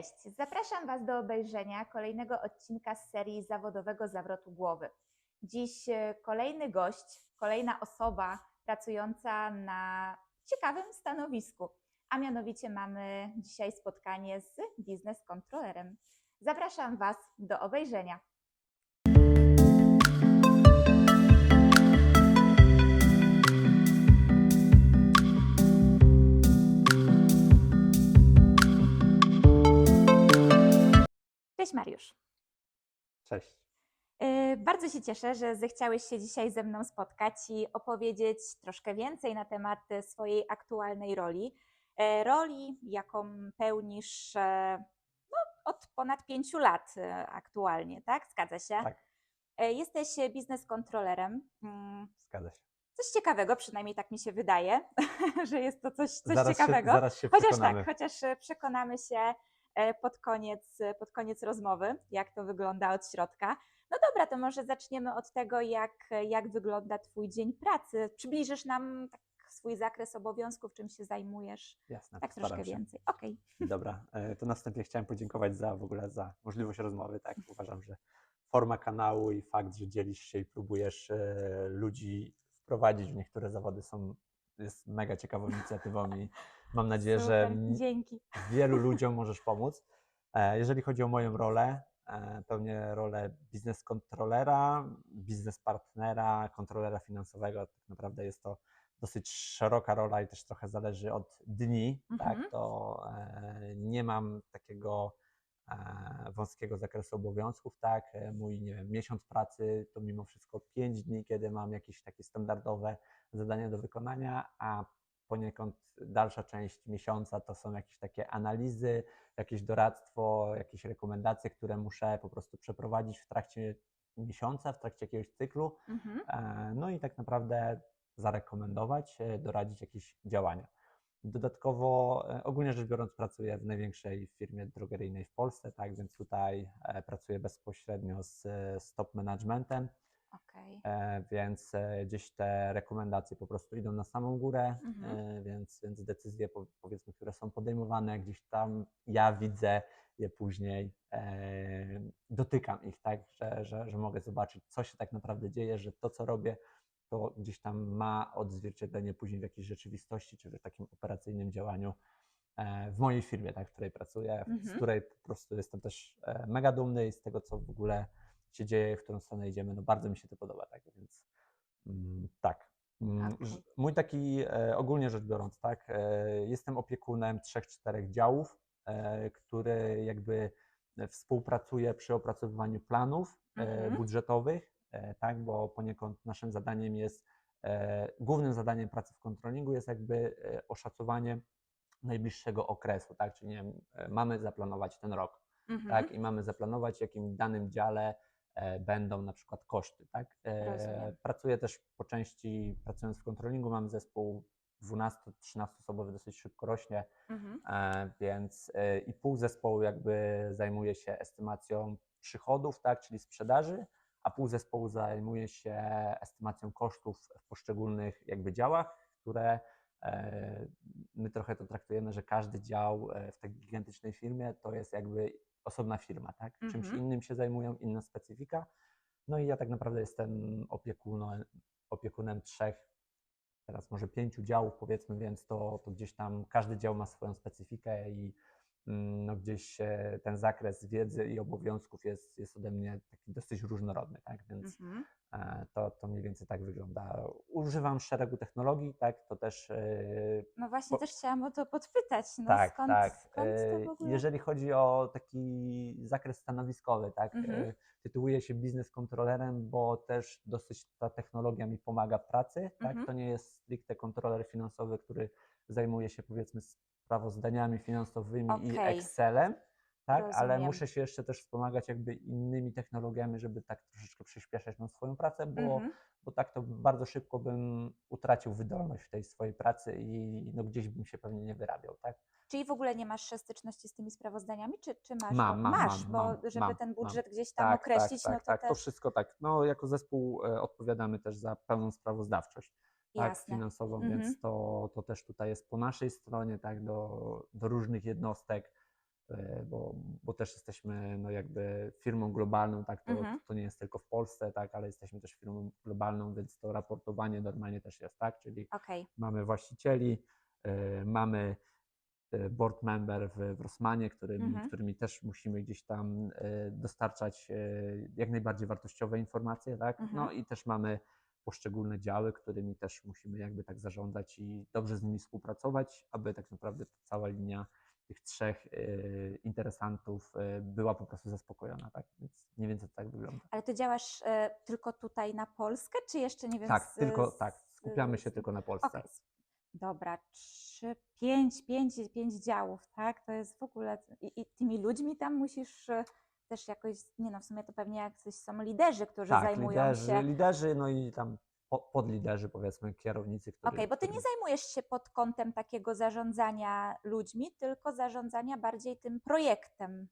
Cześć, zapraszam Was do obejrzenia kolejnego odcinka z serii zawodowego zawrotu głowy. Dziś e, kolejny gość, kolejna osoba pracująca na ciekawym stanowisku, a mianowicie mamy dzisiaj spotkanie z biznes kontrolerem. Zapraszam Was do obejrzenia. Cześć Mariusz. Cześć. Yy, Bardzo się cieszę, że zechciałeś się dzisiaj ze mną spotkać i opowiedzieć troszkę więcej na temat swojej aktualnej roli. E, Roli, jaką pełnisz e, no, od ponad pięciu lat e, aktualnie, tak? Zgadza się? Tak. Jesteś e, biznes kontrolerem. Mm, Zgadza się. Coś ciekawego, przynajmniej tak mi się wydaje, że jest to coś, coś zaraz ciekawego. Się, zaraz się Chociaż tak, chociaż przekonamy się pod koniec, e, pod koniec rozmowy, jak to wygląda od środka. No dobra, to może zaczniemy od tego, jak, jak wygląda Twój dzień pracy. Przybliżysz nam tak swój zakres obowiązków, czym się zajmujesz, Jasne, tak troszkę się. więcej. Okej. Dobra, e, to na wstępie chciałem podziękować za w ogóle za możliwość rozmowy. Tak, uważam, że forma kanału i fakt, że dzielisz się i próbujesz e, ludzi wprowadzić w niektóre zawody są jest mega ciekawą inicjatywą i mam nadzieję, że Super, m- Dzięki. wielu ludziom możesz pomóc. E, Jeżeli chodzi o moją rolę, pełnię rolę biznes kontrolera, biznes partnera, kontrolera finansowego. Tak naprawdę jest to dosyć szeroka rola i też trochę zależy od dni. Mhm. Tak, to e, nie mam takiego e, wąskiego zakresu obowiązków. Tak, mój nie wiem, miesiąc pracy to mimo wszystko pięć dni, kiedy mam jakieś takie standardowe zadania do wykonania, a poniekąd dalsza część miesiąca to są jakieś takie analizy, jakieś doradztwo, jakieś rekomendacje, które muszę po prostu przeprowadzić w trakcie miesiąca, w trakcie jakiegoś cyklu. Mhm. E, No i tak naprawdę zarekomendować, e, doradzić jakieś działania. Dodatkowo, e, ogólnie rzecz biorąc, pracuję w największej firmie drogeryjnej w Polsce, tak więc tutaj pracuję bezpośrednio z, z top managementem, Okej. E, więc e, gdzieś te rekomendacje po prostu idą na samą górę, Mhm. e, więc, więc decyzje po- powiedzmy, które są podejmowane, gdzieś tam ja widzę je później, e, dotykam ich, tak, że, że, że mogę zobaczyć, co się tak naprawdę dzieje, że to, co robię, to gdzieś tam ma odzwierciedlenie później w jakiejś rzeczywistości, czy w takim operacyjnym działaniu e, w mojej firmie, tak, w której pracuję, z Mhm. której po prostu jestem też e, mega dumny i z tego, co w ogóle się dzieje, w którą stronę idziemy, no bardzo mi się to podoba, tak, więc mm, tak. Mm, Okej. ż- Mój taki, e, ogólnie rzecz biorąc, tak, e, jestem opiekunem trzech, czterech działów, e, który jakby współpracuje przy opracowywaniu planów Mhm. budżetowych, tak, bo poniekąd naszym zadaniem jest, głównym zadaniem pracy w kontrolingu jest jakby oszacowanie najbliższego okresu, tak, czyli nie wiem, mamy zaplanować ten rok, Mhm. tak, i mamy zaplanować, w jakim danym dziale będą na przykład koszty, tak. E, Rozumiem. Pracuję też po części, pracując w kontrolingu, mam zespół 12-13 osobowy, dosyć szybko rośnie, Mhm. e, więc e, i pół zespołu jakby zajmuje się estymacją przychodów, tak, czyli sprzedaży, a pół zespołu zajmuje się estymacją kosztów w poszczególnych jakby działach, które e, my trochę to traktujemy, że każdy dział e, w tej gigantycznej firmie to jest jakby osobna firma, tak? Czymś Mhm. innym się zajmują, inna specyfika. No i ja tak naprawdę jestem opiekunem, opiekunem trzech, teraz może pięciu działów powiedzmy, więc to, to gdzieś tam każdy dział ma swoją specyfikę i no gdzieś e, ten zakres wiedzy i obowiązków jest, jest ode mnie taki dosyć różnorodny, tak? Więc Mhm. e, to, to mniej więcej tak wygląda. Używam szeregu technologii, tak? To też e, No właśnie, Po- też chciałam o to podpytać. No, tak, skąd, tak. skąd to E, w ogóle? Jeżeli chodzi o taki zakres stanowiskowy, tak, Mhm. e, tytułuję się biznes kontrolerem, bo też dosyć ta technologia mi pomaga w pracy. Tak? Mhm. To nie jest stricte kontroler finansowy, który zajmuje się powiedzmy sprawozdaniami finansowymi i Okej. Excelem. Tak, ale muszę się jeszcze też wspomagać jakby innymi technologiami, żeby tak troszeczkę przyspieszać tą swoją pracę, bo, Mhm. bo tak to bardzo szybko bym utracił wydolność w tej swojej pracy i no gdzieś bym się pewnie nie wyrabiał, tak? Czyli w ogóle nie masz styczności z tymi sprawozdaniami, czy, czy masz? Mam, mam, masz, mam, bo mam, żeby mam, ten mam. budżet gdzieś tam Tak, określić, tak, no tak, to tak, to też wszystko tak. No, jako zespół e, odpowiadamy też za pełną sprawozdawczość tak, jasne. finansową, Mhm. więc to, to też tutaj jest po naszej stronie, tak, do, do różnych jednostek. e, bo, bo też jesteśmy no jakby firmą globalną, tak, to, Mhm. to nie jest tylko w Polsce, tak, ale jesteśmy też firmą globalną, więc to raportowanie normalnie też jest, tak, czyli Okej. mamy właścicieli, e, mamy e, board member w, w Rossmanie, którymi, Mhm. którymi też musimy gdzieś tam dostarczać jak najbardziej wartościowe informacje, tak? No Mhm. i też mamy poszczególne działy, którymi też musimy jakby tak zarządzać i dobrze z nimi współpracować, aby tak naprawdę ta cała linia tych trzech e, interesantów e, była po prostu zaspokojona, tak? Więc mniej więcej tak wygląda. Ale ty działasz e, tylko tutaj na Polskę, czy jeszcze nie wiem? Tak, z- tylko z- tak, skupiamy się z- tylko na Polsce. S- Dobra, trzy, pięć, pięć, pięć działów, tak? To jest w ogóle. I, I tymi ludźmi tam musisz e, też jakoś. Nie no, w sumie to pewnie jacyś są liderzy, którzy Tak, zajmują liderzy, się. liderzy, no i tam po- podliderzy, powiedzmy, kierownicy. Okej, bo ty nie zajmujesz się pod kątem takiego zarządzania ludźmi, tylko zarządzania bardziej tym projektem.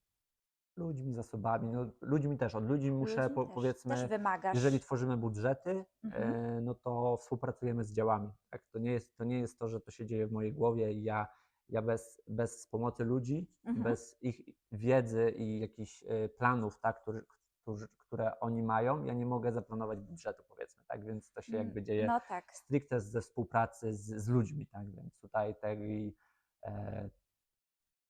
ludźmi, zasobami, no ludźmi też, od ludzi muszę, Ludźmi po, też, powiedzmy, też wymagasz. jeżeli tworzymy budżety, Mhm. e, no to współpracujemy z działami. Tak? To, nie jest, to nie jest to, że to się dzieje w mojej głowie i ja, ja bez, bez pomocy ludzi, Mhm. bez ich wiedzy i jakichś e, planów, tak, którzy, które oni mają, ja nie mogę zaplanować budżetu, powiedzmy, tak, więc to się Mm, jakby dzieje No tak. stricte ze współpracy z, z ludźmi, tak? Więc tutaj tej, e,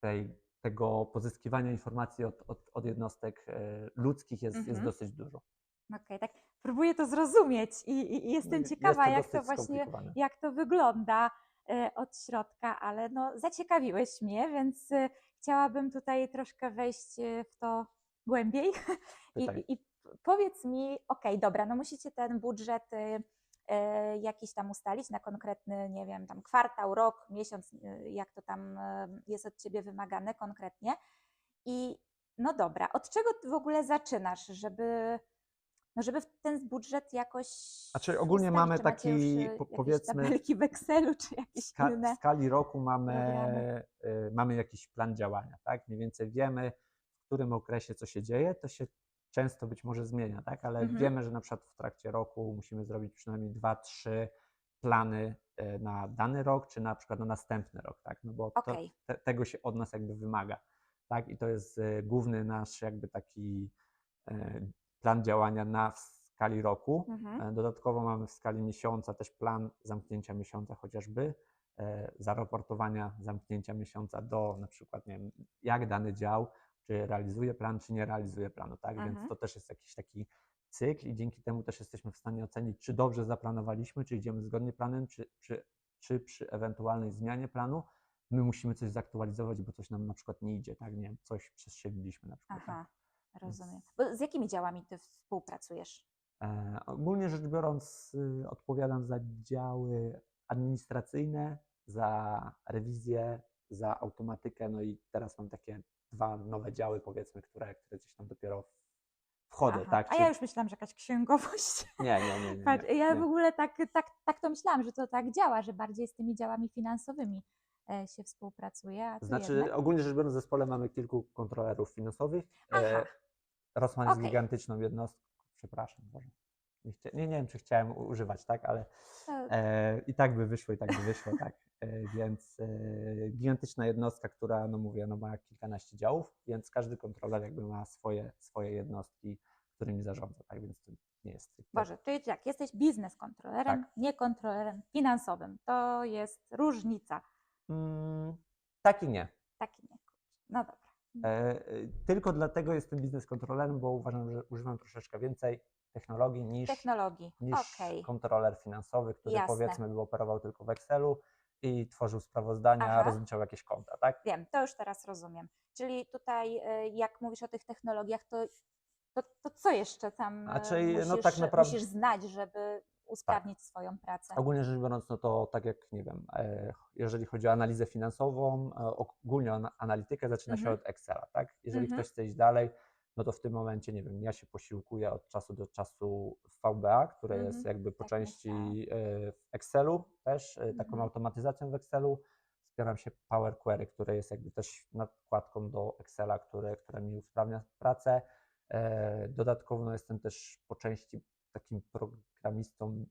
tej, tego pozyskiwania informacji od, od, od jednostek e, ludzkich jest, jest Mhm. dosyć dużo. Okej, tak. Próbuję to zrozumieć i, i, i jestem Jest ciekawa, to jak to właśnie jak to wygląda od środka, ale no zaciekawiłeś mnie, więc e, chciałabym tutaj troszkę wejść e, w to głębiej. I, i, powiedz mi, okej, dobra, no musicie ten budżet e, e, jakiś tam ustalić na konkretny, nie wiem, tam kwartał, rok, miesiąc, e, jak to tam e, jest od ciebie wymagane konkretnie. I no dobra, od czego ty w ogóle zaczynasz, żeby, no żeby ten budżet jakoś. Znaczy, ogólnie ustalić? mamy Czy macie już, taki, e, powiedzmy, tabelki w Excelu, czy jakieś Ska, inne. w skali roku mamy, programy. y, mamy jakiś plan działania, tak? Mniej więcej wiemy, w którym okresie co się dzieje. To się często być może zmienia, tak? Ale Mhm. wiemy, że na przykład w trakcie roku musimy zrobić przynajmniej dwa, trzy plany y, na dany rok, czy na przykład na następny rok, tak? No bo to, Okej. te, tego się od nas jakby wymaga, tak? I to jest główny nasz jakby taki plan działania na skali roku. Mhm. E, Dodatkowo mamy w skali miesiąca też plan zamknięcia miesiąca chociażby, e, zaraportowania zamknięcia miesiąca do na przykład, nie wiem, jak dany dział, czy realizuje plan, czy nie realizuje planu, tak? Mhm. Więc to też jest jakiś taki cykl i dzięki temu też jesteśmy w stanie ocenić, czy dobrze zaplanowaliśmy, czy idziemy zgodnie planem, czy, czy, czy przy ewentualnej zmianie planu my musimy coś zaktualizować, bo coś nam na przykład nie idzie, tak? Nie wiem, coś przestrzeliliśmy na przykład. tak? Aha, rozumiem. Bo z jakimi działami ty współpracujesz? E, ogólnie rzecz biorąc, y, odpowiadam za działy administracyjne, za rewizję, za automatykę, no i teraz mam takie dwa nowe działy, powiedzmy, które, które gdzieś tam dopiero wchodzę, Aha, tak? A ja już myślałam, że jakaś księgowość. Nie, nie, nie. nie, Patrz, nie, ja nie. w ogóle tak, tak, tak to myślałam, że to tak działa, że bardziej z tymi działami finansowymi e, się współpracuje. A tu Znaczy, jednak... ogólnie rzecz biorąc, w zespole mamy kilku kontrolerów finansowych. Aha. E, Rosman jest Okej. gigantyczną jednostką. Przepraszam, Boże. Nie, nie, nie wiem, czy chciałem używać, tak, ale To, E, I tak by wyszło, i tak by wyszło, tak. E, więc e, gigantyczna jednostka, która, no mówię, no ma kilkanaście działów, więc każdy kontroler jakby ma swoje, swoje jednostki, którymi zarządza, tak, więc to nie jest Boże, czyli tak, jesteś biznes kontrolerem, Tak. nie kontrolerem finansowym. To jest różnica. Mm, tak i nie. Taki nie. kurczę. No dobra. E, e, tylko dlatego jestem biznes kontrolerem, bo uważam, że używam troszeczkę więcej technologii niż, Technologii. niż Okej. kontroler finansowy, który Jasne. powiedzmy by operował tylko w Excelu i tworzył sprawozdania, Aha. rozliczał jakieś konta, tak? Wiem, to już teraz rozumiem. Czyli tutaj, e, jak mówisz o tych technologiach, to, to, to co jeszcze tam Znaczy, musisz, no tak naprawdę- musisz znać, żeby usprawnić swoją pracę? Ogólnie rzecz biorąc, no to tak jak nie wiem, e, jeżeli chodzi o analizę finansową, e, ogólnie ana- analitykę zaczyna się Mhm. od Excela, tak? Jeżeli Mhm. ktoś chce iść dalej, no to w tym momencie, nie wiem, ja się posiłkuję od czasu do czasu w VBA, które Mhm. jest jakby po Tak części e, w Excelu też, taką Mhm. automatyzacją w Excelu. Wspieram się Power Query, które jest jakby też nakładką do Excela, które, która mi usprawnia pracę. Dodatkowo no, jestem też po części takim programistą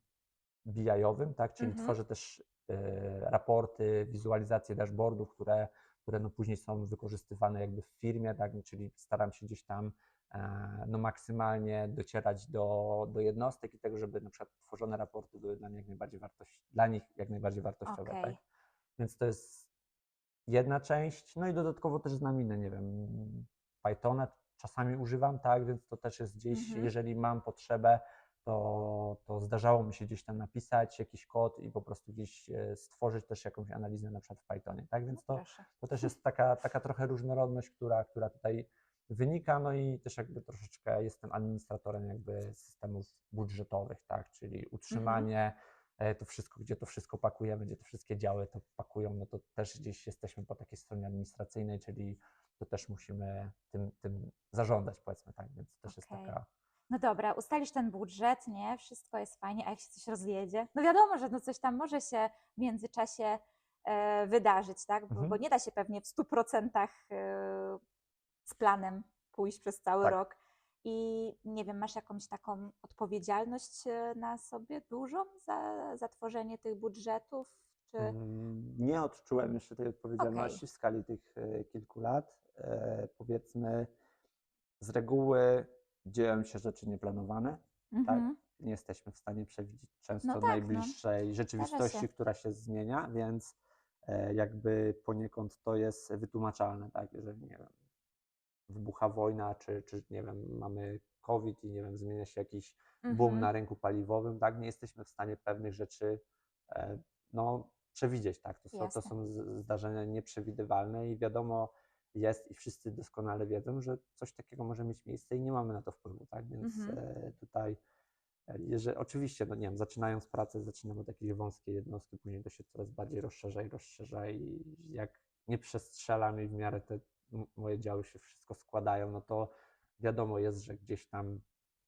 BI-owym, tak? czyli Mhm. tworzę też e, raporty, wizualizacje dashboardów, które które no później są wykorzystywane jakby w firmie, tak, czyli staram się gdzieś tam e, no maksymalnie docierać do, do jednostek i tego, żeby na przykład tworzone raporty były dla nich jak najbardziej wartość, dla nich jak najbardziej wartościowe, tak? Okej. Więc to jest jedna część, no i dodatkowo też znam inne, nie wiem, Pythona czasami używam, tak, więc to też jest gdzieś, Mhm. jeżeli mam potrzebę, to, to zdarzało mi się gdzieś tam napisać jakiś kod i po prostu gdzieś e, stworzyć też jakąś analizę na przykład w Pythonie, tak, więc to, to też jest taka, taka trochę różnorodność, która, która tutaj wynika, no i też jakby troszeczkę jestem administratorem jakby systemów budżetowych, tak, czyli utrzymanie, e, to wszystko, gdzie to wszystko pakujemy, gdzie te wszystkie działy to pakują, no to też gdzieś jesteśmy po takiej stronie administracyjnej, czyli to też musimy tym, tym zarządzać, powiedzmy tak, więc to też jest Okej. taka, No dobra, ustalisz ten budżet, nie? Wszystko jest fajnie, a jak się coś rozjedzie? No wiadomo, że no coś tam może się w międzyczasie e, wydarzyć, tak? Bo, Mhm. bo nie da się pewnie w 100% e, z planem pójść przez cały Tak. rok. I nie wiem, masz jakąś taką odpowiedzialność e, na sobie dużą za, za tworzenie tych budżetów? Czy... Mm, Nie odczułem jeszcze tej odpowiedzialności w skali tych e, kilku lat. E, Powiedzmy, z reguły dzieją się rzeczy nieplanowane. Mhm. Nie jesteśmy w stanie przewidzieć często No tak, no. najbliższej rzeczywistości, się. która się zmienia, więc e, jakby poniekąd to jest wytłumaczalne, tak? Jeżeli nie wiem, wybucha wojna, czy, czy nie wiem, mamy COVID i nie wiem, zmienia się jakiś boom Mhm. na rynku paliwowym, tak? Nie jesteśmy w stanie pewnych rzeczy e, no, przewidzieć, tak? To są, to są zdarzenia nieprzewidywalne i wiadomo jest i wszyscy doskonale wiedzą, że coś takiego może mieć miejsce i nie mamy na to wpływu, tak? Więc Mhm. e, tutaj jeżeli, oczywiście, no nie wiem, zaczynając pracę, zaczynamy od jakiejś wąskiej jednostki, później to się coraz bardziej rozszerza i rozszerza i jak nie przestrzelam i w miarę te moje działy się wszystko składają, no to wiadomo jest, że gdzieś tam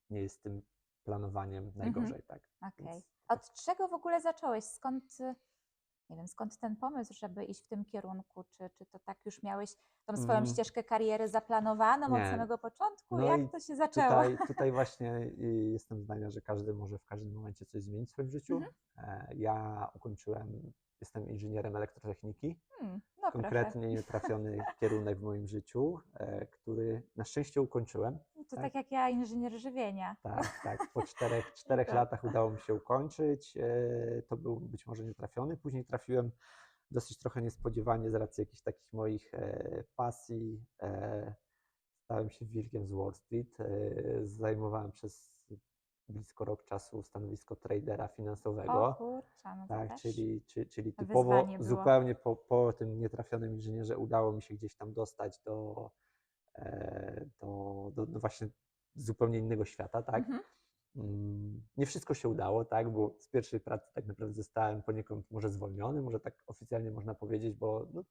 nie jest tym planowaniem najgorzej, tak? Okej. Więc Od czego w ogóle zacząłeś? Skąd, y, nie wiem, skąd ten pomysł, żeby iść w tym kierunku? Czy, czy to tak już miałeś tą swoją Mm. ścieżkę kariery zaplanowaną od Nie. samego początku? No Jak to się zaczęło? Tutaj, tutaj właśnie y, jestem zdania, że każdy może w każdym momencie coś zmienić w swoim życiu. Mhm. E, Ja ukończyłem, jestem inżynierem elektrotechniki, Hmm, no proszę. konkretnie nietrafiony kierunek w moim życiu, e, który na szczęście ukończyłem. To tak. tak jak ja, inżynier żywienia. Tak, tak. Po czterech, czterech Tak. latach udało mi się ukończyć. E, To był być może nietrafiony. Później trafiłem dosyć trochę niespodziewanie z racji jakichś takich moich e, pasji. E, Stałem się wilkiem z Wall Street. Zajmowałem przez blisko rok czasu stanowisko tradera O finansowego. kurczę, no Tak, czyli, czy, czyli typowo zupełnie po, po tym nietrafionym inżynierze udało mi się gdzieś tam dostać do, do, do, do właśnie zupełnie innego świata, tak? Mhm. Mm, Nie wszystko się udało, tak, bo z pierwszej pracy tak naprawdę zostałem poniekąd może zwolniony, może tak oficjalnie można powiedzieć, bo no, e,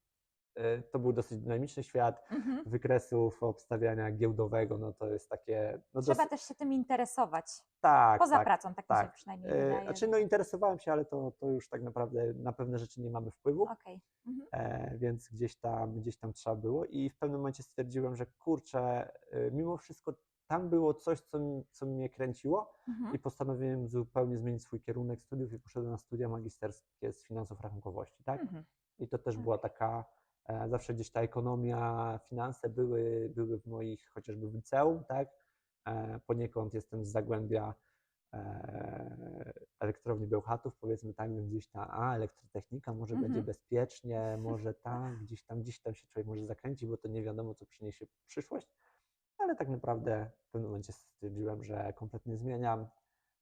to był dosyć dynamiczny świat Mhm. wykresów, obstawiania giełdowego, no to jest takie... No Trzeba dosyć- też się tym interesować. tak, Poza tak. pracą, tak, mi tak. się przynajmniej E, wydaje. Znaczy, no interesowałem się, ale to, to już tak naprawdę na pewne rzeczy nie mamy wpływu. Okej. Mhm. E, więc gdzieś tam, gdzieś tam trzeba było i w pewnym momencie stwierdziłem, że kurczę, y, mimo wszystko tam było coś, co, mi- co mnie kręciło Mhm. i postanowiłem zupełnie zmienić swój kierunek studiów i poszedłem na studia magisterskie z finansów rachunkowości, tak? Mhm. I to też była taka, e, zawsze gdzieś ta ekonomia, finanse były, były w moich, chociażby w liceum, tak? E, Poniekąd jestem z Zagłębia e, elektrowni Bełchatów, powiedzmy więc gdzieś ta, a elektrotechnika, może będzie Mhm. bezpiecznie, może tak, gdzieś tam, gdzieś tam się człowiek może zakręcić, bo to nie wiadomo, co przyniesie przyszłość, ale tak naprawdę w pewnym momencie stwierdziłem, że kompletnie zmieniam.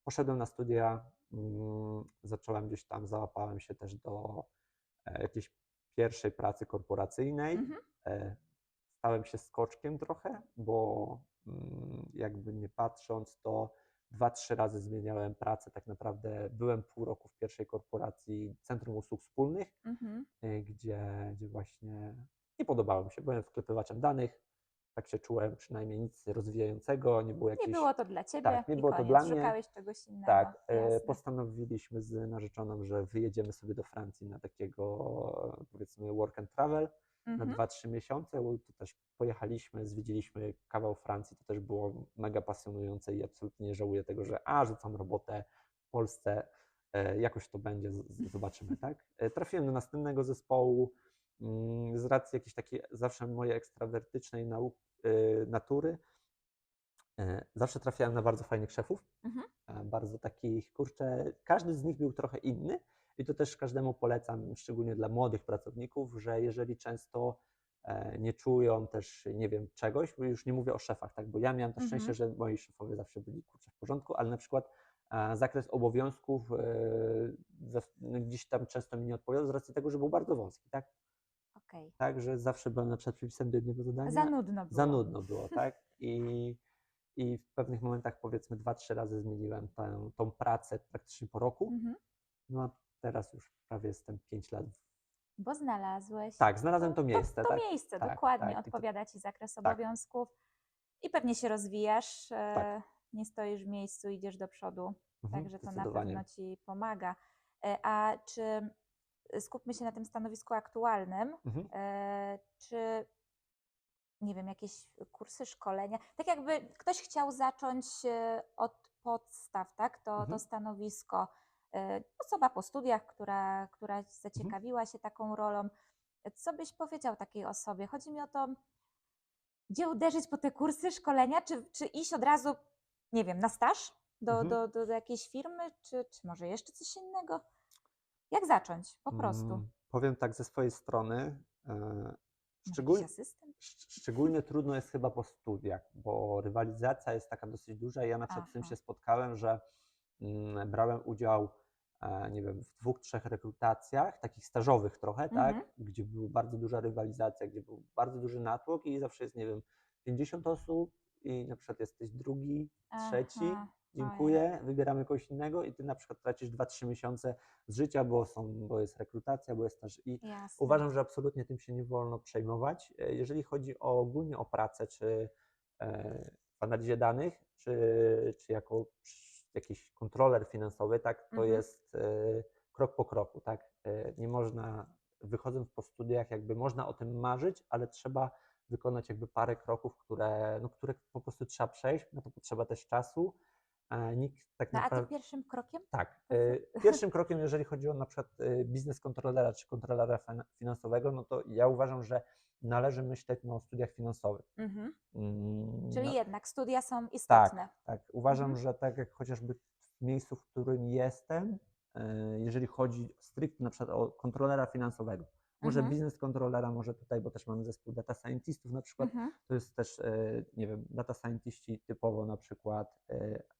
Poszedłem na studia, mm, zacząłem gdzieś tam, załapałem się też do e, jakiejś pierwszej pracy korporacyjnej. Mhm. E, Stałem się skoczkiem trochę, bo mm, jakby nie patrząc, to dwa, trzy razy zmieniałem pracę. Tak naprawdę byłem pół roku w pierwszej korporacji Centrum Usług Wspólnych, Mhm. e, gdzie, gdzie właśnie nie podobało mi się. Byłem wklepywaczem danych, tak się czułem, przynajmniej nic rozwijającego, nie było Nie jakiejś... było to dla ciebie. Tak, nie było to koniec. dla mnie. Szukałeś czegoś innego. Tak, e, jasne. postanowiliśmy z narzeczoną, że wyjedziemy sobie do Francji na takiego, powiedzmy, work and travel na Mhm. 2-3 miesiące. To też pojechaliśmy, zwiedziliśmy kawał Francji, to też było mega pasjonujące i absolutnie nie żałuję tego, że a, rzucam robotę w Polsce, e, jakoś to będzie, zobaczymy, tak? E, Trafiłem do następnego zespołu, mm, z racji jakiejś takiej zawsze mojej ekstrawertycznej nau- y, natury, e, zawsze trafiałem na bardzo fajnych szefów, Mhm. bardzo takich, kurczę, każdy z nich był trochę inny i to też każdemu polecam, szczególnie dla młodych pracowników, że jeżeli często e, nie czują też, nie wiem, czegoś, bo już nie mówię o szefach, tak, bo ja miałem to szczęście, Mhm. że moi szefowie zawsze byli kurczę w porządku, ale na przykład e, zakres obowiązków e, no, gdzieś tam często mi nie odpowiadał z racji tego, że był bardzo wąski, tak, Okej. tak, że zawsze byłem na przykład przypisem do jednego zadania, Za nudno było. za nudno było, tak? I, I w pewnych momentach powiedzmy dwa, trzy razy zmieniłem tę, tą pracę praktycznie po roku. Mhm. No a teraz już prawie jestem 5 lat. Bo znalazłeś. Tak, znalazłem to miejsce, To, tak? miejsce, Tak, dokładnie. tak. To- Odpowiada ci zakres Tak. obowiązków i pewnie się rozwijasz. e, Tak. Nie stoisz w miejscu, idziesz do przodu. Mhm, Także to na pewno ci pomaga. E, A czy skupmy się na tym stanowisku aktualnym? Mhm. E, Czy nie wiem, jakieś kursy, szkolenia? Tak jakby ktoś chciał zacząć e, od podstaw, tak? To, to Mhm. stanowisko. E, Osoba po studiach, która, która Mhm. zaciekawiła się taką rolą. Co byś powiedział takiej osobie? Chodzi mi o to, gdzie uderzyć po te kursy, szkolenia, czy, czy iść od razu, nie wiem, na staż do, Mhm. do, do, do jakiejś firmy, czy, czy może jeszcze coś innego? Jak zacząć? Po prostu. Mm, Powiem tak ze swojej strony. e, Może Szczególnie, trudno jest chyba po studiach, bo rywalizacja jest taka dosyć duża. Ja na przykład z tym się spotkałem, że mm, brałem udział, e, nie wiem, w dwóch, trzech rekrutacjach, takich stażowych trochę, tak, Mhm. gdzie była bardzo duża rywalizacja, gdzie był bardzo duży natłok i zawsze jest, nie wiem, 50 osób i na przykład jesteś drugi, trzeci, Aha, dziękuję, wybieramy kogoś innego i ty na przykład tracisz 2-3 miesiące z życia, bo, są, bo jest rekrutacja, bo jest staż i Jasne. Uważam, że absolutnie tym się nie wolno przejmować. E, Jeżeli chodzi o ogólnie o pracę, czy e, w analizie danych, czy, czy jako jakiś kontroler finansowy, tak, to Mhm. jest e, krok po kroku, tak. E, Nie można, wychodząc po studiach, jakby można o tym marzyć, ale trzeba wykonać jakby parę kroków, które, no, które po prostu trzeba przejść, na to potrzeba też czasu. E, Nikt tak No a naprawdę... tym pierwszym krokiem? Tak. E, Pierwszym krokiem, jeżeli chodzi o na przykład e, biznes kontrolera czy kontrolera fin- finansowego, no to ja uważam, że należy myśleć no, o studiach finansowych. Mhm. Mm, Czyli no, jednak studia są tak, istotne. tak. Uważam, Mhm. że tak jak chociażby w miejscu, w którym jestem, e, jeżeli chodzi stricte na przykład o kontrolera finansowego, może Mhm. biznes kontrolera, może tutaj, bo też mamy zespół data scientistów na przykład, Mhm. to jest też, nie wiem, data scientiści typowo na przykład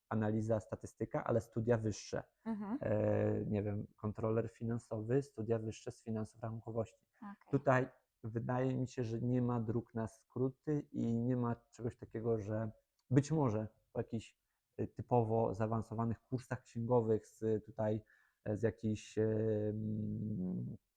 analiza, statystyka, ale studia wyższe Mhm. e, nie wiem, kontroler finansowy, studia wyższe z finansów rachunkowości. Okej. Tutaj wydaje mi się, że nie ma dróg na skróty i nie ma czegoś takiego, że być może po jakichś e, typowo zaawansowanych kursach księgowych z tutaj e, z jakichś e,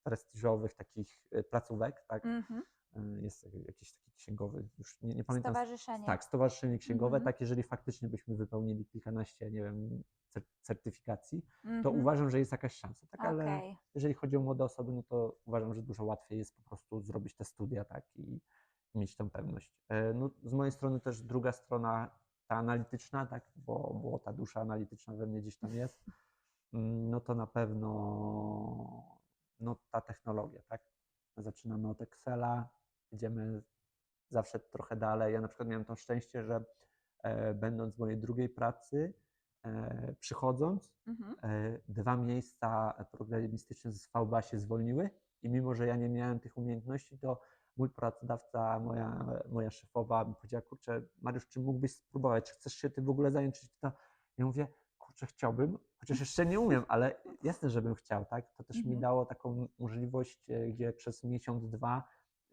prestiżowych takich e, placówek, tak? Mhm. E, Jest jakiś taki księgowy, już nie, nie pamiętam. Stowarzyszenie. Tak, stowarzyszenie księgowe, Mhm. tak, jeżeli faktycznie byśmy wypełnili kilkanaście, nie wiem, cer- certyfikacji, to Mhm. uważam, że jest jakaś szansa, tak, ale Okej. jeżeli chodzi o młode osoby, no to uważam, że dużo łatwiej jest po prostu zrobić te studia, tak, i mieć tę pewność. E, No, z mojej strony też druga strona, ta analityczna, tak, bo, bo ta dusza analityczna we mnie gdzieś tam jest, mm, no to na pewno no, ta technologia, tak. Zaczynamy od Excela, idziemy zawsze trochę dalej. Ja na przykład miałem to szczęście, że e, będąc w mojej drugiej pracy, e, przychodząc, Mhm. e, dwa miejsca programistyczne z VBA się zwolniły i mimo, że ja nie miałem tych umiejętności, to mój pracodawca, moja, moja szefowa mi powiedziała, kurczę, Mariusz, czy mógłbyś spróbować, czy chcesz się tym w ogóle zająć? Ja mówię, kurczę, chciałbym, chociaż jeszcze nie umiem, ale jasne, żebym chciał, tak? To też mi Mhm. dało taką możliwość, gdzie przez miesiąc, dwa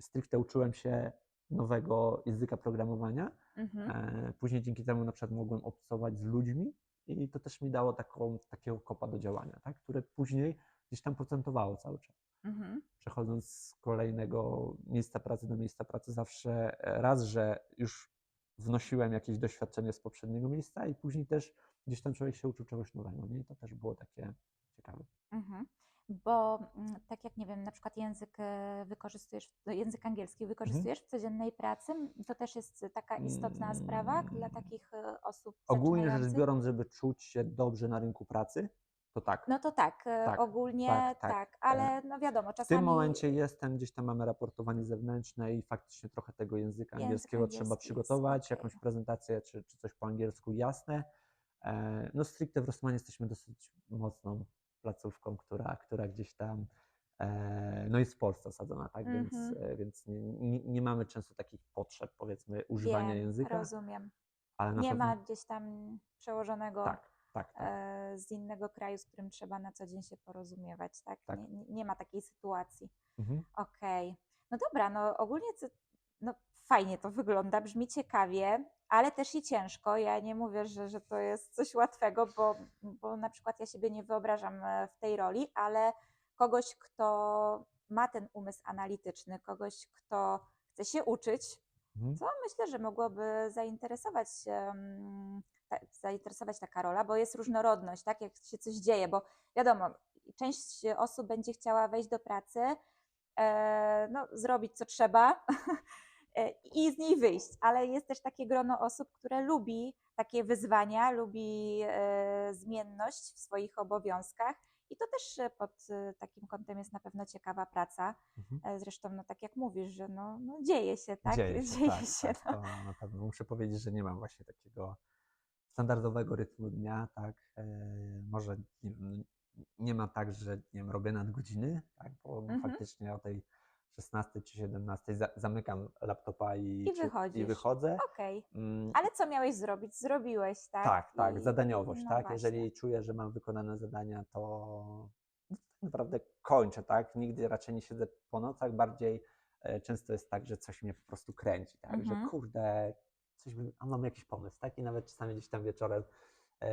stricte uczyłem się nowego języka programowania. Mhm. E, Później dzięki temu na przykład mogłem obcować z ludźmi i to też mi dało taką, takiego kopa do działania, tak? które później gdzieś tam procentowało cały czas. Mhm. Przechodząc z kolejnego miejsca pracy do miejsca pracy, zawsze raz, że już wnosiłem jakieś doświadczenie z poprzedniego miejsca i później też gdzieś tam człowiek się uczył czegoś nowego. Nie? I to też było takie ciekawe. Mhm. Bo mm, tak jak nie wiem, na przykład język e, wykorzystujesz, język angielski wykorzystujesz w codziennej pracy, to też jest taka istotna sprawa dla takich e, osób Ogólnie rzecz biorąc, żeby czuć się dobrze na rynku pracy, to tak. No to tak, e, Tak, ogólnie tak, tak, tak. ale no wiadomo, W czasami... tym momencie jest ten, gdzieś tam mamy raportowanie zewnętrzne i faktycznie trochę tego języka Język angielskiego trzeba angielski jest, przygotować, okej. jakąś prezentację czy, czy coś po angielsku, jasne. No stricte w Rossmanie jesteśmy dosyć mocną placówką, która, która gdzieś tam e, no jest w Polsce osadzona, tak, więc, Mhm. e, więc nie, nie, mamy często takich potrzeb, powiedzmy, używania Wiem, języka, Rozumiem. ale Nie pewno ma gdzieś tam przełożonego tak, tak, tak. e, z innego kraju, z którym trzeba na co dzień się porozumiewać, tak? Tak. Nie, nie, ma takiej sytuacji. Mhm. Okej. No dobra, no ogólnie no fajnie to wygląda, brzmi ciekawie, ale też i ciężko. Ja nie mówię, że, że to jest coś łatwego, bo, bo na przykład ja siebie nie wyobrażam e, w tej roli, ale kogoś, kto ma ten umysł analityczny, kogoś, kto chce się uczyć, Mhm. co myślę, że mogłoby zainteresować, em, ta, zainteresować taka rola, bo jest różnorodność, tak, jak się coś dzieje, bo wiadomo, część osób będzie chciała wejść do pracy, e, no, zrobić co trzeba i z niej wyjść, ale jest też takie grono osób, które lubi takie wyzwania, lubi e, zmienność w swoich obowiązkach i to też e, pod e, takim kątem jest na pewno ciekawa praca. Mhm. E, Zresztą, no tak jak mówisz, że no, no dzieje się, tak? Dzieje się, tak, się, tak, no. na pewno muszę powiedzieć, że nie mam właśnie takiego standardowego rytmu dnia, tak, e, może nie, no, nie ma tak, że nie wiem, robię nadgodziny, tak, bo Mhm. faktycznie o tej 16 czy 17 za, zamykam laptopa i, I czy- i wychodzę. Okej. Mm, Ale co miałeś zrobić? Zrobiłeś, tak? tak, tak, I- zadaniowość, no tak. właśnie. Jeżeli czuję, że mam wykonane zadania, to tak naprawdę kończę, tak. Nigdy raczej nie siedzę po nocach, bardziej e, często jest tak, że coś mnie po prostu kręci, tak, Mhm. że kurde, coś a mam jakiś pomysł, tak. I nawet czasami gdzieś tam wieczorem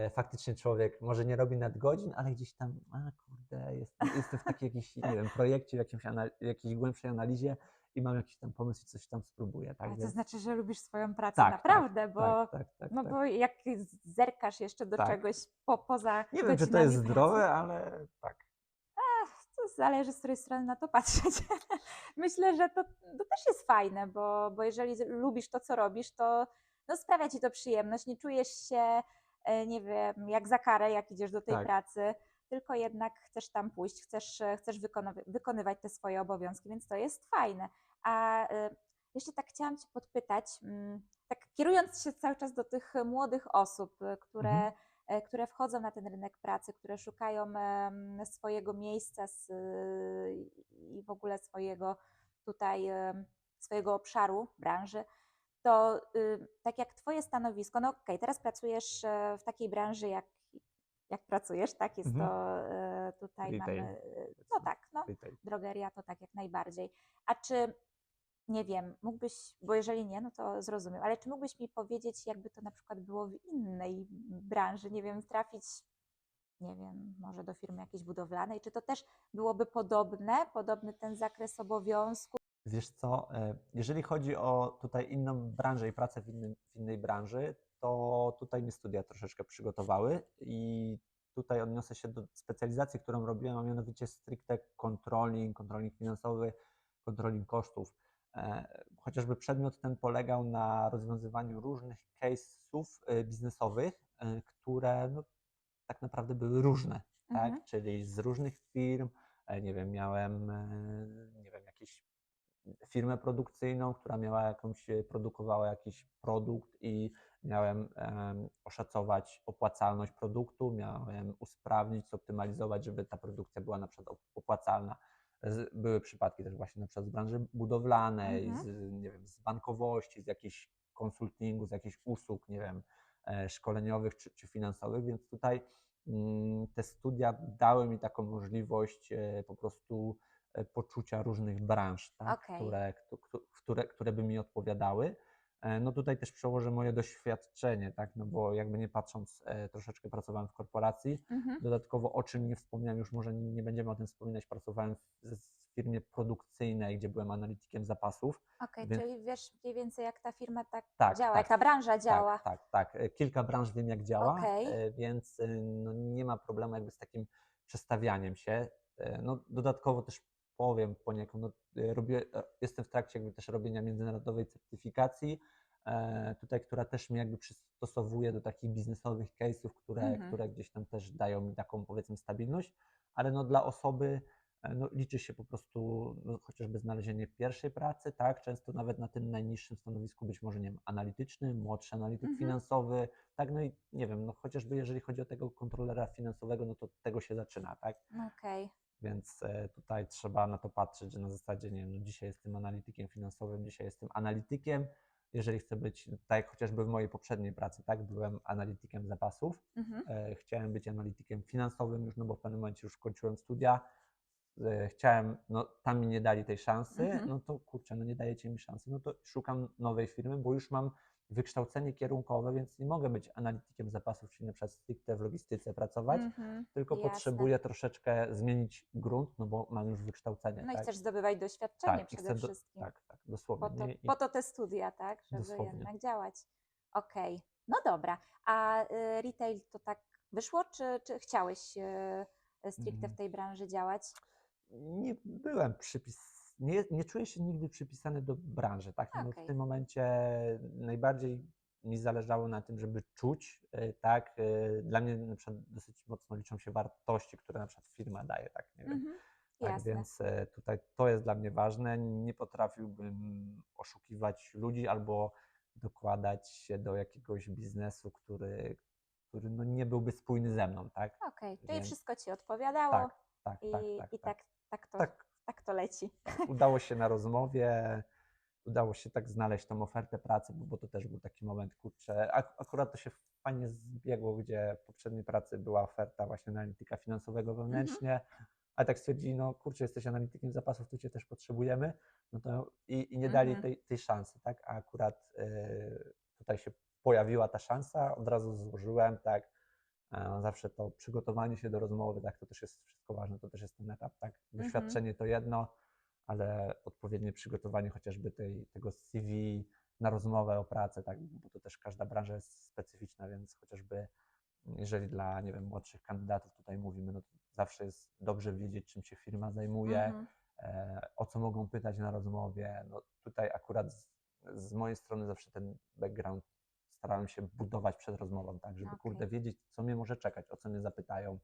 faktycznie człowiek może nie robi nadgodzin, ale gdzieś tam, a kurde, jest, jestem w takim jakimś, nie wiem, projekcie, w jakimś anal- jakiejś głębszej analizie i mam jakiś tam pomysł i coś tam spróbuję, tak. Ale to znaczy, że lubisz swoją pracę Tak, naprawdę, bo, tak, tak, tak, no tak. bo jak zerkasz jeszcze do Tak. czegoś po, poza Nie wiem, czy to jest pracy, zdrowe, ale tak. To zależy, z której strony na to patrzeć. Myślę, że to, to też jest fajne, bo, bo jeżeli lubisz to, co robisz, to no, sprawia ci to przyjemność. Nie czujesz się, e, nie wiem, jak za karę, jak idziesz do tej Tak. pracy, tylko jednak chcesz tam pójść, chcesz, e, chcesz wykonywać te swoje obowiązki, więc to jest fajne. A e, jeszcze tak chciałam Cię podpytać, mm, tak kierując się cały czas do tych młodych osób, e, które, Mhm. e, które wchodzą na ten rynek pracy, które szukają swojego miejsca z, i w ogóle swojego tutaj, swojego obszaru, branży, to y, tak jak Twoje stanowisko, no okej, teraz pracujesz e, w takiej branży, jak, jak pracujesz, tak? Jest Mhm. to e, tutaj Retail, mamy, no tak, no, Retail. drogeria to tak jak najbardziej. A czy, nie wiem, mógłbyś, bo jeżeli nie, no to zrozumiem, ale czy mógłbyś mi powiedzieć, jakby to na przykład było w innej branży, nie wiem, trafić, nie wiem, może do firmy jakiejś budowlanej, czy to też byłoby podobne, podobny ten zakres obowiązku? Wiesz co, e, jeżeli chodzi o tutaj inną branżę i pracę w, innym, w innej branży, to tutaj mnie studia troszeczkę przygotowały i tutaj odniosę się do specjalizacji, którą robiłem, a mianowicie stricte controlling, controlling finansowy, controlling kosztów. E, Chociażby przedmiot ten polegał na rozwiązywaniu różnych case'ów e, biznesowych, które no, tak naprawdę były różne, tak? Mhm. Czyli z różnych firm, nie wiem, miałem, nie wiem, firmę produkcyjną, która miała jakąś, e, produkowała jakiś produkt i miałem em, oszacować opłacalność produktu, miałem usprawnić, zoptymalizować, żeby ta produkcja była na przykład op- opłacalna. Były przypadki też właśnie na przykład z branży budowlanej, Mhm. z, nie wiem, z bankowości, z jakichś konsultingu, z jakichś usług, nie wiem, e, szkoleniowych czy, czy finansowych, więc tutaj mm, te studia dały mi taką możliwość e, po prostu poczucia różnych branż, tak, Okej. które, któ- któ- które, które by mi odpowiadały. E, No tutaj też przełożę moje doświadczenie, tak, no bo jakby nie patrząc, e, troszeczkę pracowałem w korporacji, Mhm. Dodatkowo, o czym nie wspomniałem, już może nie będziemy o tym wspominać, pracowałem w, firmie produkcyjnej, gdzie byłem analitykiem zapasów. Okej, Więc- czyli wiesz mniej więcej, jak ta firma tak, Tak, działa, tak. jak ta branża działa. Tak, tak, tak. E, Kilka branż wiem, jak działa, e, więc e, no, nie ma problemu jakby z takim przestawianiem się. E, No, dodatkowo też powiem poniekąd, no, e, robię, e, jestem w trakcie jakby też robienia międzynarodowej certyfikacji, e, tutaj, która też mnie jakby przystosowuje do takich biznesowych case'ów, które, Mhm. które gdzieś tam też dają mi taką powiedzmy stabilność, ale no dla osoby no, liczy się po prostu no, chociażby znalezienie pierwszej pracy, tak, często nawet na tym najniższym stanowisku, być może nie wiem, analitycznym, młodszy analityk Mhm. finansowy, tak, no i nie wiem, no chociażby jeżeli chodzi o tego kontrolera finansowego, no to tego się zaczyna, tak, Okej. Więc e, tutaj trzeba na to patrzeć, że na zasadzie, nie wiem, no dzisiaj jestem analitykiem finansowym, dzisiaj jestem analitykiem, jeżeli chcę być, tak jak chociażby w mojej poprzedniej pracy, tak, byłem analitykiem zapasów, Mhm. e, chciałem być analitykiem finansowym już, no bo w pewnym momencie już kończyłem studia, e, chciałem, no tam mi nie dali tej szansy, Mhm. no to kurczę, no nie dajecie mi szansy, no to szukam nowej firmy, bo już mam wykształcenie kierunkowe, więc nie mogę być analitykiem zapasów, czyli na przykład stricte w logistyce pracować, Mhm. tylko Jasne. potrzebuję troszeczkę zmienić grunt, no bo mam już wykształcenie. No i tak? chcesz zdobywać doświadczenie tak, i przede do, wszystkim. tak, tak, Po dosłownie. to, nie? I po to te studia, tak? Żeby Dosłownie. jednak działać. Okej, no dobra. A y, retail to tak wyszło, czy, czy chciałeś y, stricte w Mm. tej branży działać? nie byłem przypis, nie, nie czuję się nigdy przypisany do branży, tak? No Okej. W tym momencie najbardziej mi zależało na tym, żeby czuć, y, tak? y, Dla mnie na przykład dosyć mocno liczą się wartości, które na przykład firma daje, tak? Nie wiem. Mhm. Tak, Jasne. więc e, tutaj to jest dla mnie ważne. Nie potrafiłbym oszukiwać ludzi albo dokładać się do jakiegoś biznesu, który, który no nie byłby spójny ze mną, tak? Okej, czyli Więc- wszystko ci odpowiadało Tak, tak, i, tak, i tak, tak, tak. tak, to, Tak, tak to leci. udało się na rozmowie, udało się tak znaleźć tą ofertę pracy, bo, bo to też był taki moment, kurczę, ak- akurat to się fajnie zbiegło, gdzie w poprzedniej pracy była oferta właśnie analityka finansowego wewnętrznie, a tak stwierdzili, no kurczę, jesteś analitykiem zapasów, tu cię też potrzebujemy, no to i, i nie dali Mhm. tej, tej szansy, tak, a akurat y, tutaj się pojawiła ta szansa, od razu złożyłem, tak, Zawsze to przygotowanie się do rozmowy, tak, to też jest wszystko ważne, to też jest ten etap, tak. Doświadczenie to jedno, ale odpowiednie przygotowanie chociażby tej, tego CV na rozmowę o pracę, tak, bo to też każda branża jest specyficzna, więc chociażby jeżeli dla, nie wiem, młodszych kandydatów tutaj mówimy, no to zawsze jest dobrze wiedzieć, czym się firma zajmuje, Mhm. e, o co mogą pytać na rozmowie. No tutaj akurat z, z mojej strony zawsze ten background starałem się budować przed rozmową, tak, żeby Okej. kurde wiedzieć, co mnie może czekać, o co mnie zapytają,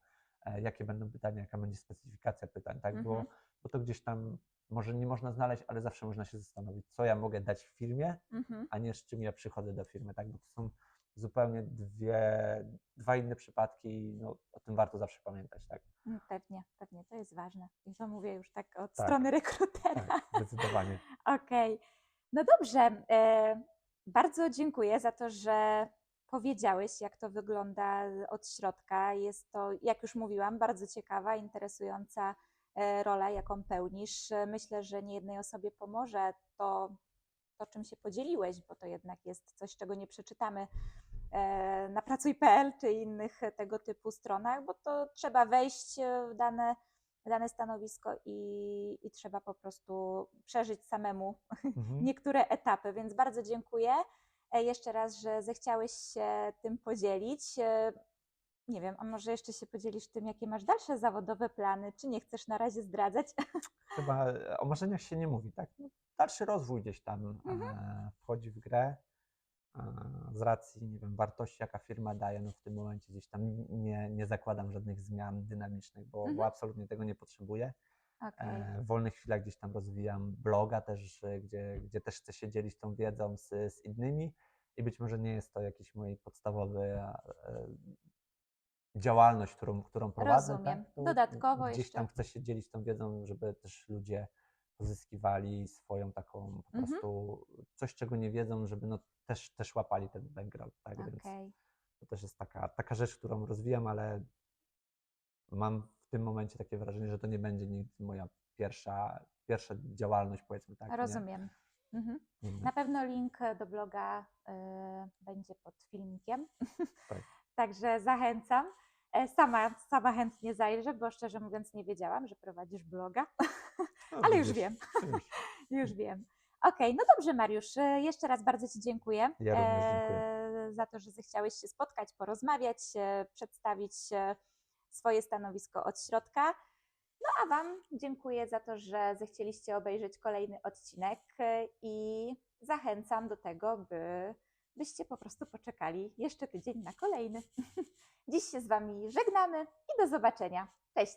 e, jakie będą pytania, jaka będzie specyfikacja pytań, tak, bo, Mhm. bo to gdzieś tam może nie można znaleźć, ale zawsze można się zastanowić, co ja mogę dać firmie, Mhm. a nie z czym ja przychodzę do firmy, tak, bo to są zupełnie dwie, dwa inne przypadki i no, o tym warto zawsze pamiętać, tak. Mm, Pewnie, pewnie, to jest ważne. I to mówię już tak od Tak. strony rekrutera. Tak, zdecydowanie. Okej. No dobrze. Bardzo dziękuję za to, że powiedziałeś, jak to wygląda od środka. Jest to, jak już mówiłam, bardzo ciekawa, interesująca e, rola, jaką pełnisz. Myślę, że niejednej osobie pomoże to, to, czym się podzieliłeś, bo to jednak jest coś, czego nie przeczytamy e, na pracuj.pl czy innych tego typu stronach, bo to trzeba wejść e, w dane, dane stanowisko i, i trzeba po prostu przeżyć samemu Mhm. niektóre etapy, więc bardzo dziękuję e, jeszcze raz, że zechciałeś się tym podzielić. E, Nie wiem, a może jeszcze się podzielisz tym, jakie masz dalsze zawodowe plany, czy nie chcesz na razie zdradzać? Chyba e, o marzeniach się nie mówi, tak? No, dalszy rozwój gdzieś tam Mhm. wchodzi w grę. Z racji, nie wiem, wartości, jaka firma daje, no w tym momencie gdzieś tam nie, nie zakładam żadnych zmian dynamicznych, bo, bo Mhm. absolutnie tego nie potrzebuję. E, w wolnych chwilach gdzieś tam rozwijam bloga też, gdzie, gdzie też chcę się dzielić tą wiedzą z, z innymi i być może nie jest to jakiś mój podstawowy e, działalność, którą, którą prowadzę. Rozumiem. Tak? Dodatkowo gdzieś jeszcze- tam chcę się dzielić tą wiedzą, żeby też ludzie pozyskiwali swoją taką po Mhm. prostu coś, czego nie wiedzą, żeby no też, też łapali ten background, tak? Więc Okej. to też jest taka, taka rzecz, którą rozwijam, ale mam w tym momencie takie wrażenie, że to nie będzie nigdy moja pierwsza, pierwsza działalność, powiedzmy tak. nie? Rozumiem. Mhm. Mhm. Na pewno link do bloga y, będzie pod filmikiem. Tak. Także zachęcam. E, Sama, sama chętnie zajrzę, bo szczerze mówiąc nie wiedziałam, że prowadzisz bloga, No, ale już widzisz, wiem. widzisz. Już wiem. Okej, no dobrze, Mariusz. e, Jeszcze raz bardzo Ci dziękuję, Ja również dziękuję. e, za to, że zechciałeś się spotkać, porozmawiać, e, przedstawić e, swoje stanowisko od środka. No a Wam dziękuję za to, że zechcieliście obejrzeć kolejny odcinek e, i zachęcam do tego, by, byście po prostu poczekali jeszcze tydzień na kolejny. Dziś się z Wami żegnamy i do zobaczenia. Cześć!